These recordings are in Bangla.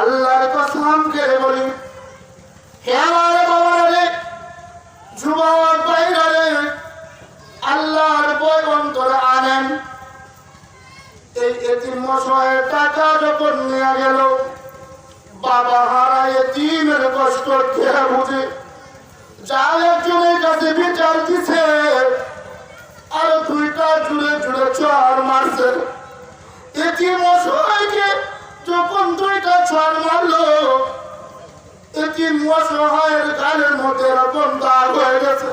আল্লাহর কসম করে বলি। হে আমার বাবারা রে যুবক ভাইরা রে আল্লাহর বই অন্তরে আনেন। এই এতিম মশায়ের টাকা যখন নিয়ে গেল, বাবা হারা এতিমের কষ্ট খেয়ে বুঝে। যা একজনের কাছে বিচার দিছে, আর দুইটা জুড়ে জুড়ে চর মারছে। এতিম অসহায়কে যখন দুইটা চর মারলো, এতিম অসহায়ের গালের মধ্যে এরকম দাগ হয়ে গেছে।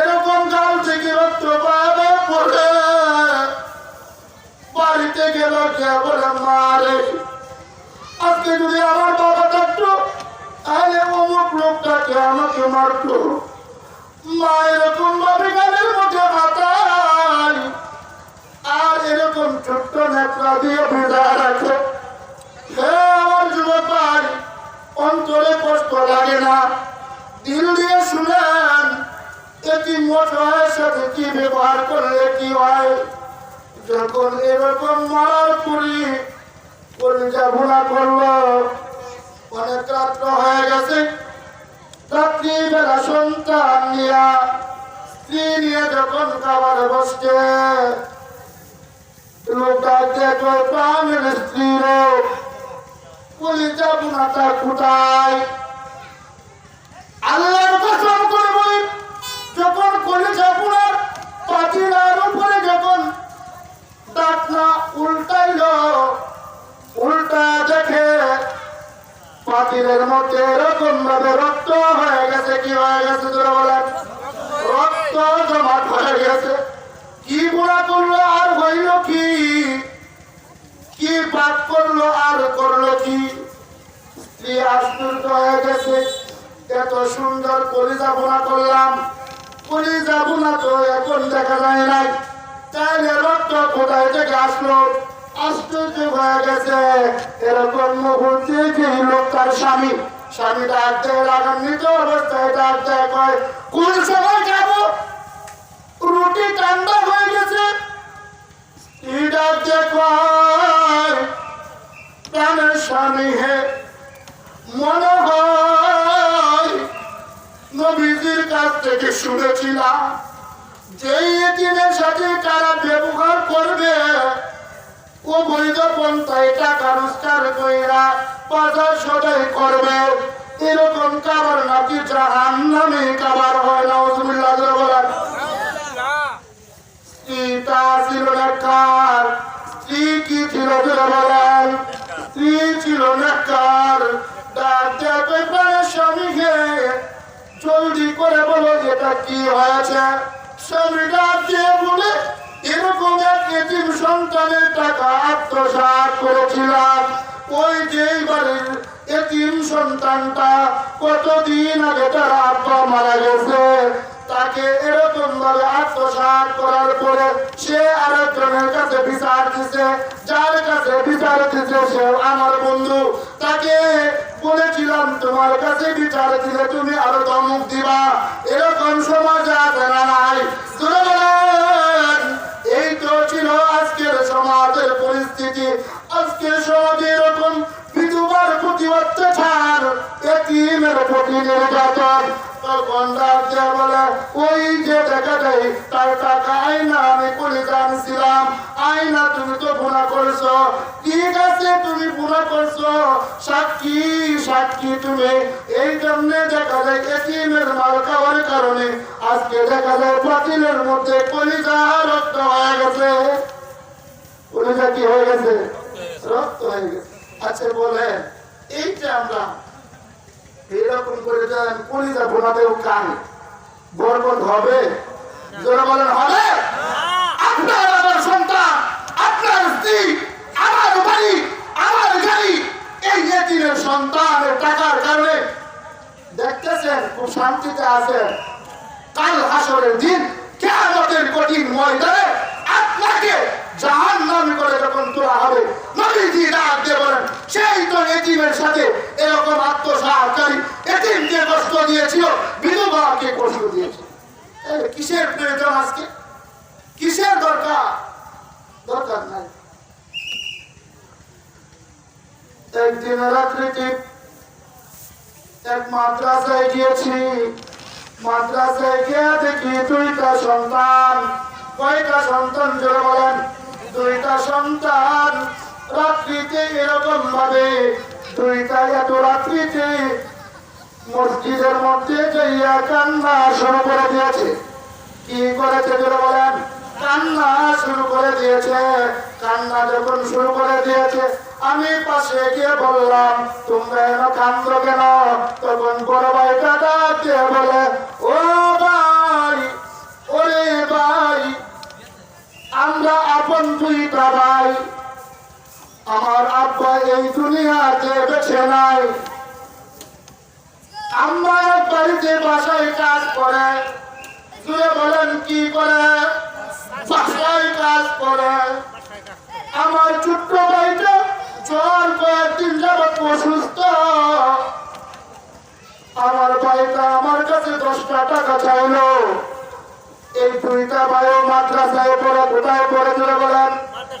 এরকম গাল থেকে রক্ত পাবে পড়ে, বাড়িতে গেল বলে মারে আজকে যদি আমার বাবা থাকতো, তাহলে অমুক লোকটাকে আমাকে মারতো। মা এরকম ভাবে গালের মধ্যে মাতাই আর এরকম ছোট্ট নেত্রা দিয়ে বিদায় রাখে হে আমার যুবক ভাই অন্তরে কষ্ট লাগে না দিল দিয়ে শুনেন এটি মোটরের সাথে কি ব্যবহার করলে কি হয়? যখন এরকম মারার পুরি কলিজা ভুলা করল, অনেক রাত্র হয়ে গেছে। সন্তান নিয়া স্ত্রী নিয়ে যখন খাবার বসছে, লোকটা দেখো প্রাণের স্ত্রী রোগ কলিজা বুনাটা কুটায় আল্লাহর ডাকনা উল্টাইল, উল্টা দেখে পাতিলের মধ্যে এরকম ভাবে রক্ত হয়ে গেছে, কি হয়ে গেছে তোরা বলেন? রক্ত জমাট হয়ে গেছে। কি গুণা করল আর হইল কি? কি পাপ করল আর করল কি? স্ত্রী আশ্চর্য হয়ে গেছে। এত সুন্দর বোনা করলাম। বোনা তো এখন দেখা যায় নাই। তাইলে রক্ত কোথায় থেকে আসলো আশ্চর্য হয়ে গেছে। এরকম মুহূর্তে কি লোকটার স্বামী স্বামী ডাক দেয়, রাগান্বিত কোন সময় যাব? রুটি ঠান্ডা হয়ে গেছে। স্বামী হে, মনে হয় নবীজির কাছ থেকে শুনেছিলাম যে এদিনের সাথে তারা ব্যবহার করবে, ও বৈধ পন্থায় টাকা করবে। এরকম কাবার হয় না ছিল নেককার, স্ত্রী কি ছিল বলেন। স্ত্রী ছিল নেককার, ডাক দেবে প্রাণের স্বামীকে জলদি করে বলো যেটা কি হয়েছে। স্বামী ডাক দিয়ে বলে এরকম এক এতিম সন্তানের টাকা আত্মসাৎ করেছিলাম। ওই যে বাড়ির এতিম সন্তানটা কতদিন আগে তার আব্বা মারা গেছে, তাকে এরকম ভাবে আত্মসাৎ করার পরে সে আরেকজনের কাছে বিচার দিছে, যার কাছে বিচার দিছে সে আমার বন্ধু। তাকে বলেছিলাম, তোমার কাছে বিচার দিলে তুমি আরও ধমক দিবা। এরকম সমাজ আছে নাই এই তো ছিল আজকের সমাজের পরিস্থিতি। আজকের সমাজে এরকম বিধবার প্রতি অত্যাচার এতিমের প্রতি নির্যাতন। তখন বলে ওই যে দেখা তার টাকা আইনা আমি করে জানছিলাম আইনা তুমি তো গুণা করছ। ঠিক আছে তুমি গুণা করছ। সাক্ষী সাক্ষী তুমি। এই জন্য দেখা যায় এতিমের মাল খাওয়ার কারণে আজকে দেখা যায় বাতিলের মধ্যে কলিজা রক্ত হয়ে গেছে। কলিজা কি হয়ে গেছে? রক্ত হয়ে গেছে। আচ্ছা বলেন এইটা আমরা এইরকম করে যান কলিজা বোনাতেও কান গর্বন হবে? জোরে বলেন, হবে? আপনার আমার সন্তান, আপনার স্ত্রী, আমার বাড়ি, আমার গাড়ি, এই এতিমের সন্তানের টাকার কারণে দেখতেছেন, খুব শান্তিতে আছেন। কাল হাসরের দিন, কেয়ামতের কঠিন ময়দানে আপনাকে জাহান নামি করে যখন তোলা হবে। ডাক দিয়ে বলেন, সেই তো এতিমের সাথে এরকম আত্মসাহকারী এতিমকে কষ্ট দিয়েছিল, বিধবাকে কষ্ট দিয়েছিল। কিসের প্রয়োজন আজকে? কিসের দরকার? দরকার নাই। একদিন রাত্রিতে এক মাদ্রাসায় গিয়েছি, মাদ্রাসায় গিয়ে দেখি দুইটা সন্তান, কয়টা সন্তান জোরে বলেন রাত্রিতে এরকম ভাবে দুইটা এত রাত্রিতে মসজিদের মধ্যে যাইয়া কান্না শুরু করে দিয়েছে। কি করেছে জোরে বলেন? কান্না শুরু করে দিয়েছে। কান্না যখন শুরু করে দিয়েছে, আমি পাশে গিয়ে বললাম, তোমরা এন কান্দ কেন? তখন বড় ভাই দিয়ে বলে, ও ভাই, ওরে ভাই, আমরা আপন দুইটা ভাই। আমার আব্বা এই দুনিয়াতে বেছে নাই আমরা বাড়িতে বাসায় কাজ করে, জুড়ে বলেন কি করে? বাসায় কাজ করে। আমার ছোট্ট ভাইটা জ্বর কয়েকদিন যাবত অসুস্থ। আমার ভাইটা আমার কাছে দশটা টাকা চাইলো। এই দুইটা ভাইও মাদ্রাসায় পড়ে, কোথায় পড়ে, জুড়ে বলেন?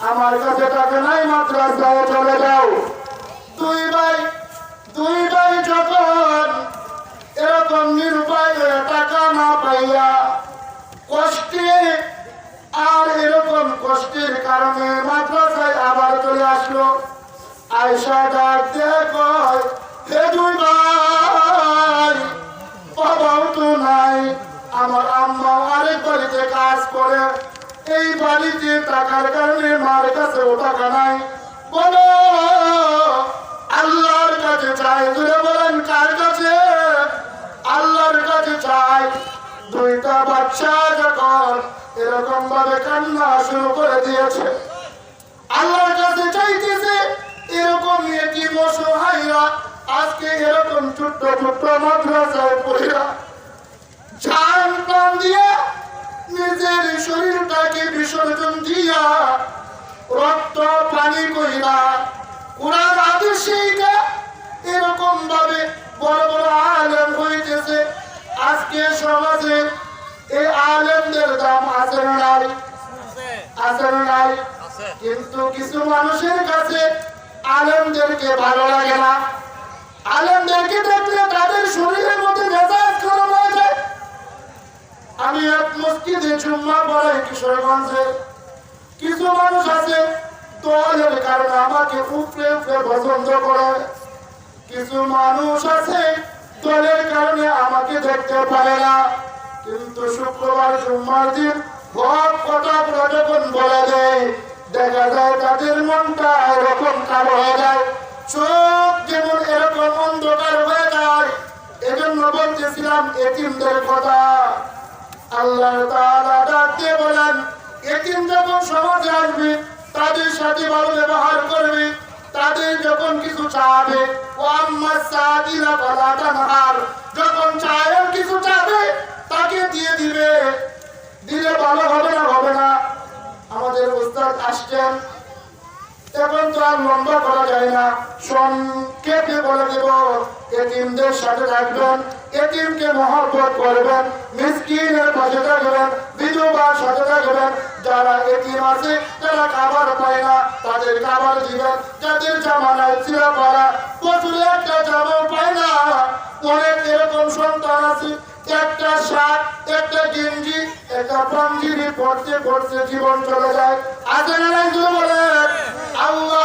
আমার কাছে টাকা নাই মাদ্রাসায় চলে যাও। দুই ভাই দুই ভাই যখন এরকম নিরুপায় টাকা না পাইয়া কষ্টে, আর এরকম কষ্টের কারণে মাদ্রাসায় আবার চলে আসলো। আয়সা ডাক দিয়ে চাই, দুইটা বাচ্চা যখন এরকম ভাবে কান্না শুরু করে দিয়েছে, আল্লাহর কাছে চাইতেছে, এরকম একই মশহাইরা আজকে এরকম ছোট্ট ছোট্ট মাদ্রাসায় এটা এরকম ভাবে বড় বড় আলেম হইতেছে আজকে সমাজে এই আলেমদের দাম আছে নাই? আছে নাই? কিন্তু কিছু মানুষের কাছে আলেমদেরকে ভালো লাগে না। আলেমদেরকে দেখলে তাদের শরীরের মধ্যে মেজাজ খারাপ হয়ে যায়। আমি এক মসজিদে জুম্মা পড়াই কিশোরগঞ্জে। কিছু মানুষ আছে দলের কারণে আমাকে উপরে উপরে পছন্দ করে। কিছু মানুষ আছে দলের কারণে আমাকে দেখতে পারে না। কিন্তু শুক্রবার সোমবার দিন ভোট কথা যখন বলে দেয়। দেখা যায় তাদের মনটা এরকম কালো হয়ে যায়। চোখ যেমন এরকম অন্ধকার হয়ে যায়। এজন্য বলতেছিলাম, এতিমদের কথা। আল্লাহ তাআলা ডাক বলেন এতিম যখন সমাজে আসবে, তাদের সাথে ভালো ব্যবহার করবে। তাদের যখন কিছু চাবে যখন চায়ের কিছু চাবে, তাকে দিয়ে দিবে। দিলে ভালো হবে না হবে না। আমাদের উস্তাদ আসছেন। এখন তো আর লম্বা করা যায় না। সংক্ষেপে বলে দেব, এতিমদের সাথে থাকবেন, এতিমকে মহব্বত করবেন, মিসকিনের পাশে থাকবেন, বিধবার সাথে থাকবেন যারা এতিম আছে, যারা খাবার পায় না, তাদের খাবার দিবেন। যাদের জামানায় চিরা পারা বছরে একটা জামা পায় না। অনেক এরকম সন্তান আছে, একটা শাক, একটা গেঞ্জি, একটা পাঞ্জিরি পড়তে পড়তে জীবন চলে যায়। আজ বলেন আল্লাহ